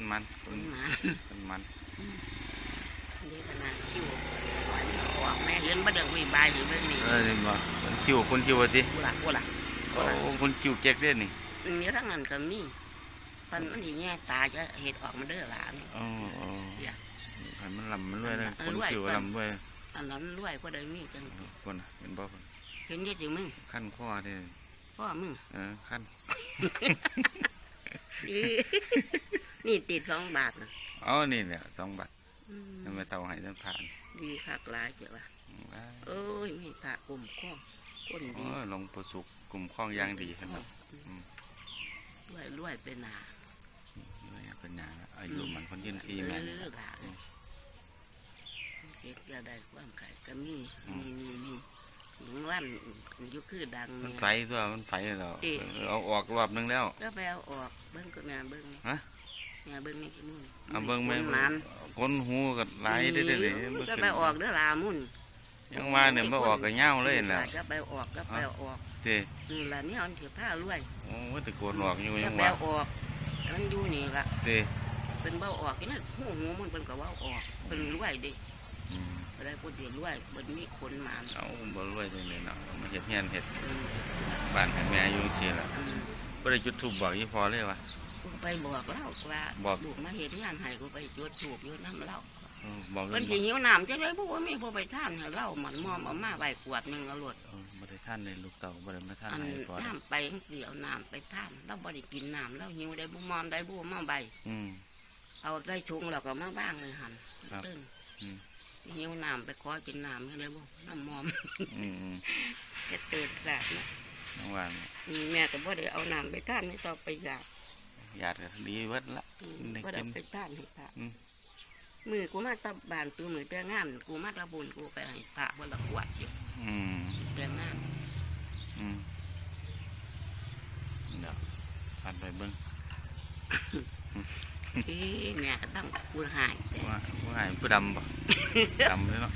ต้นมันต้ต้นนหมาต้นมันนี่ขนาดคิวหวานออกแม่เห็นบ่เดินวิบายอยู่เรื่องนี้เออนี่บ่คนคิวคนคิวว่าติกูล่ะกูล่ะโอ้คนคิวเจ๊กเด้นี่มีทั้งนั้นก็มีพันมันสิแง่ตาจะเห็ดออกมาเด้อหลานโอ้โอ้อย่าให้มันลำมันรวยเลยเอคอนรวยคิวก่อนลำรวยอันนั้นรวยก็ได้มีจังคนน่ะเห็นบ่คนเห็นอยี่สิมึงขั้นข้อเด้พ่อมึงเออขั้น นี่ติดสองบาทนะเอานี่เนี่ยสองบาทอืมทำไมเตาให้ท่านผ่านดีคักหลายเจ้าว่ะเอ้ยมีตากลุ่มข้องก้นโอ้ดียลงประสุกกลุ่มข้องยางดีครับรวยรวยเป็นหนานี่เป็นอย่างละอายุมันคนยืนขี้แม่นเออหลานเก็บจะได้ความขายก็มีมีมีมีหลวงว่านอยุคือดังมันเนี่ยไฟตัวมันไฟแล้วติเอาออกรอบนึงแล้วก็ไปเอาออกเบิ้งก็แม่เบิ้งฮะ แม่เบิ้งนี่กี่มุ่นเอาเบิ่งแม่คนมันคนหูก็หลายเด้อเด้อเด้อบ่ก็ขึ้นไปออกเด้อลามุ่นยังว่าเนี่ยบ่ออกก็เหงาเลยน่ะก็ไปออกก็ไปออกเจ้นี่ล่ะนี่อันเสียผ้ารวยโอ้ยแตะโกนออกอยู่ก็ยังไปว่าออกมันอยู่นี่ล่ะเจ้เป็นเบ้าออกนี่นะหูหูมันเป็นก็เว่าออกเป็นรวยเดิอืมบ่ได้พูดเดียวรวยบ่มีคนมาเอาบ่รวยจังเลยเนาะมาเฮ็ดเฮียนเฮ็ดอืมบ้านให้แม่อยู่จังซี่ล่ะอืมบ่ได้จุดธูปบอกอีพอเลยวะกู ไปบอกเล่าว่าบอก ลูกมาเฮ็ดงานให้กูไปจุดถูกอยู่น้ำเล่าเออบอกเพิ่นสิหิวน้ำจังได๋บ่ว่ามีผู้ไปทานให้เล่ามันมอมเอามาไว้ขวดหนึงเอาโลด เออบ่ได้ท่านเลยลูกเต่าบ่ได้มาท่านอันให้พอน้ำไปจังซี่เอาน้ำไปทานเราบ่ได้กินน้ำเราหิวได้บ่มอมได้บ่มาใบ อืม เอาได้ชงแล้วก็มาบ้างเลยหั่นครับ ตึ้งอืมหิวน้ำไปขอกินน้ำจังได๋บ่น้ำมอม อืมอืมจะตื่นแลกนะน้องว่าเนี่ยอืมแม่ก็บ่ได้เอาน้ำไปทานให้ต่อไปอยาก ญาติก็ดีเบิดละอืมได้บ่ได้กินเอาไปทานให้พระอืม มือกูมาตะบานตัวมือแต่งานกูมาตะบุญกูไปให้พระวันละขวดอยู่อืมแต่งานอืมเดี๋ยวพันไปเบิ่งที่แม่ก็ต้องกูหายแต่ว่าว่าให้ผู้ดำบ่ดำเลยเนาะ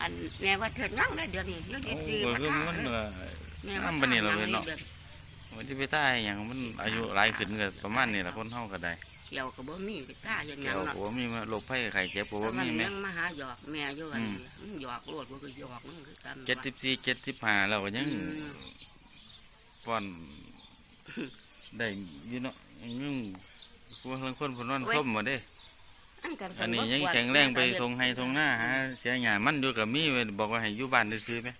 อันแม่ว่าเถิดนั่งได้เดี๋ยวนี้เดี๋ยวโอ้นี้ดีก็มาคือท่ามันเลยเออแม่น้ำบัดนี้เราเลยเลยเนาะ มันจะไปท่าอหย่างมันอายุหลายขึ้นก็ประมาณนี้ล่ะคนเฮาก็ได้เกี่ยวกับบ่มีไปท่าอย่างเกี่นั้ยนวเนาะโอ้มีมาโรคภัยไข้เจ็บโอ้แต่มันมีแม่ยังมาหาหยอกแม่อยู่อันอืมนี้มันหยอกโลดกูก็หยอกมันคือกันเจ็ดสิบสี่เจ็ดสิบห้าแล้วก็ยังอืมป้อนได้อยู่เนาะยังคนละคนคนนั้นส้มหมดเด้ อันกันอันนี้บ่ยังกวดแข็งแรงไปแม่ก็ทงให้ทงหน้าหาเสียหยามันอยู่กับมีไว้บอกว่าให้อยู่บ้านซื้อๆไหม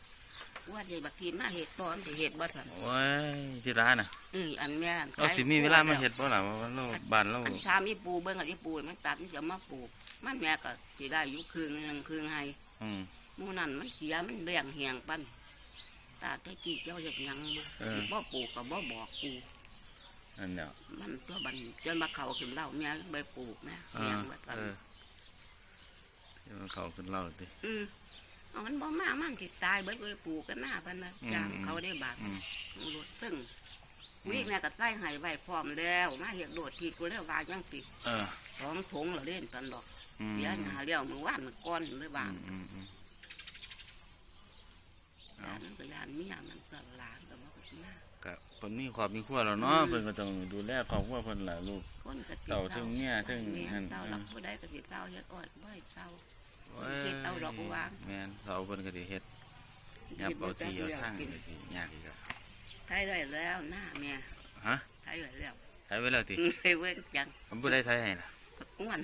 ว่าใหญ่บักทีมาเห็ดตอนที่เห็ดบ่ทันโอ้ยที่ร้านน่ะอืออันแม่เราสิมีเวลามาเฮ็ดบ่ล่ะว่าเราบ้านเราอันชามอีปูเบิ่งอันอีปูมันตัดมันจะมาปลูก มันแม่ก็สิได้อยู่ครึ่งหนึงครึ่งให้อืมหมู่นั้นมันเสียมันเลี้ยงเหียงปันตาตะกี้เจ้าเฮ็ดหยังบ่เออบ่ปลูกก็บ่บอกกูอันเนี้ยมันตัวบันจนมาเข้าขึ้นเล่าแม่ก็ไปปลูกแม่เอเลี้ยองไว้ตันเออเดี๋ยวเขาขึ้นเล่าติอือ เอามันบ่มามันสิตายเบิดเลยปลูกกันหน้าปันนะอืมจ้างเขาได้บาทอืมรถตึ้งวิ่งแม่ก็ใต้ให้ไว้พร้อมแล้วมาเฮ็ดโดดทีกูแล้วว่ายังสิเออสองถุงแล้วเล่นกันดอกอืมเดี๋ยวหาเลี้ยวมือว่านมือก้อนเลยอืว่ามอืมอืมเอามันก็ยานเมียมันก็หลานก็บ่ก็มาก็เพิ่นมีครอบมีครัวแล้วเนาะเพิ่นก็ต้องดูแลครอบครัวเพิ่นล่ะลูก คนก็ติเต่าถึงเมียถึงเมียนั่น เต่าเออเราผู้ใดก็ติเต่าเฮ็ดอ้อยก็บ่ให้เต่าโอ้ย เฮ็ดเอาดอกบัวแม่นเสาเพิ่นก็สิเฮ็ดยับเอาที่เอาทางก็สิยากอีกอะไทยได้แล้วหน้าแม่ฮะไทยได้แล้วใช้ไว้แล้วติไปเว้นจังผมบ่ได้ใช้ให้ล่ะอ้วน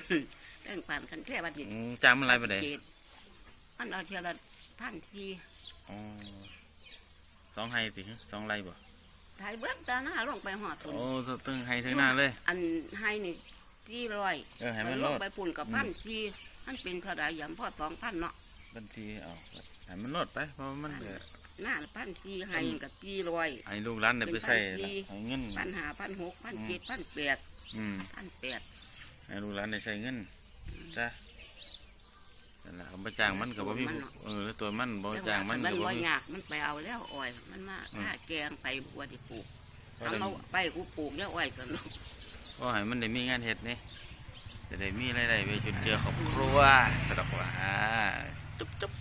เรื่องปานคันแท้บัดนี้อืมจ้างมันหลายปานใดเจ็ดมันเอาเทียละพันทีอ๋อสองไห้ติฮะสองไร่บ่ไทยเบิดตาหน้าลงไปหอดทุนโอ้ตึงไห้ถึงหน้าเลย อันให้นี่ที่ร้อยเออให้มันลรงอดไปปุ่นกับพันที มันเป็นเท่าไรยำพ่อสองพันเนาะบัญชีเอาให้มันรอดไปเพราะว่ามันก็หน้าพันทีให้กับที่ร้อยให้ลูกหลานได้ไปใช้เป็นพันทีล่ะให้เงินพันหาพันหกพันเจ็ดพันแปดอืมพันแปดให้ลูกหลานได้ใช้เงินจ้ะนั่นล่ะบ่จ้างมันก็บ่มีผู้เออตัวมันบ่จ้างมันมันก็บ่ว่ามียากมันไปเอาแล้วอ้อย มันมาอืมถ้าแกงไปบัวที่ปลูกเพราะทำฉะนั้เอานไปกูปลูกแล้วอ้อยกันเนาะก็ให้มันได้มีงานเฮ็ดนี่ จะได้มีรายได้ไปจุนเจือครอบครัวสะดอกว่าจุ๊บจุ๊บ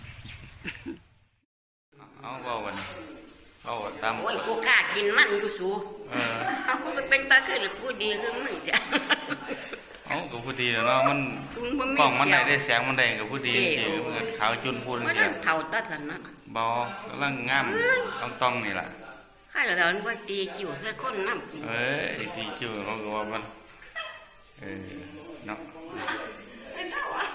เอาเว้าวันนี้เอาตามโอ้ยกูกล้ากินมันกูสูเออเอากูก็เป็นตาขึ้นกูดีขึ้นมึงจ้ะเอากก็พอดีแล้วเนาะมันคุณบ่มีกล้องมันได้เกี่ได้ยวแสงมันได้ก็พอดีเด้เออมันก็ขาวจุนพูนว่าเดีนั่ยนเท่าตาทันนะบอกำลังงามต้องต้องนี่ล่ะข้าแล้วนึกว่าตีคิวใส่คนน้ำเอ้ยที่คิวเขาก็ว่ามัน เออเนาะเป็นเท่าอะ